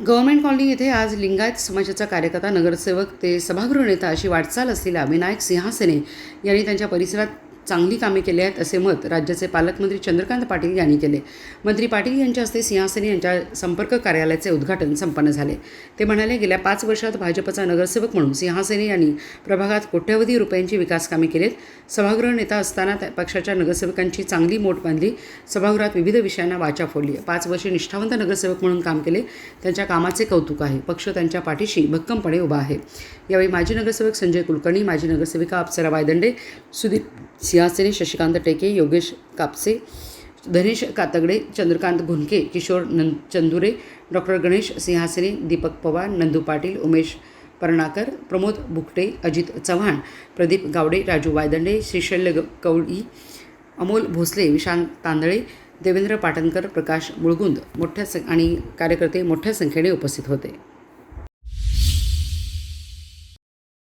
Government colony येथे आज लिंगायत समाजाचा कार्यकर्ता नगरसेवक ते सभागृह नेता अशी वाटचाल असलेल्या विनायक सिंहासने यांनी त्यांच्या परिसरात चांगली कामे केली आहेत असे मत राज्याचे पालकमंत्री चंद्रकांत पाटील यांनी केले. मंत्री पाटील यांच्या हस्ते सिंहासनी यांच्या संपर्क कार्यालयाचे उद्घाटन संपन्न झाले. ते म्हणाले गेल्या पाच वर्षात भाजपचा नगरसेवक म्हणून सिंहासनी यांनी प्रभागात कोट्यवधी रुपयांची विकास कामे केलीत. सभागृह नेता असताना त्या पक्षाच्या नगरसेवकांची चांगली मोठ बांधली. सभागृहात विविध विषयांना वाचा फोडली. पाच वर्षे निष्ठावंत नगरसेवक म्हणून काम केले. त्यांच्या कामाचे कौतुक आहे. पक्ष त्यांच्या पाठीशी भक्कमपणे उभा आहे. यावेळी माजी नगरसेवक संजय कुलकर्णी माजी नगरसेविका अप्सरा वायदंडे सुदीप सिंहासने शशिकांत टेके योगेश कापसे धनेश कातगडे चंद्रकांत घुनके किशोर नं चंदुरे डॉक्टर गणेश सिंहासने दीपक पवार नंदू पाटील उमेश पर्णाकर प्रमोद बुकटे अजित चव्हाण प्रदीप गावडे राजू वायदंडे श्रीशैल्य ग- कवळी अमोल भोसले विशांत तांदळे देवेंद्र पाटणकर प्रकाश मुळगुंद मोठ्या सं आणि कार्यकर्ते मोठ्या संख्येने उपस्थित होते.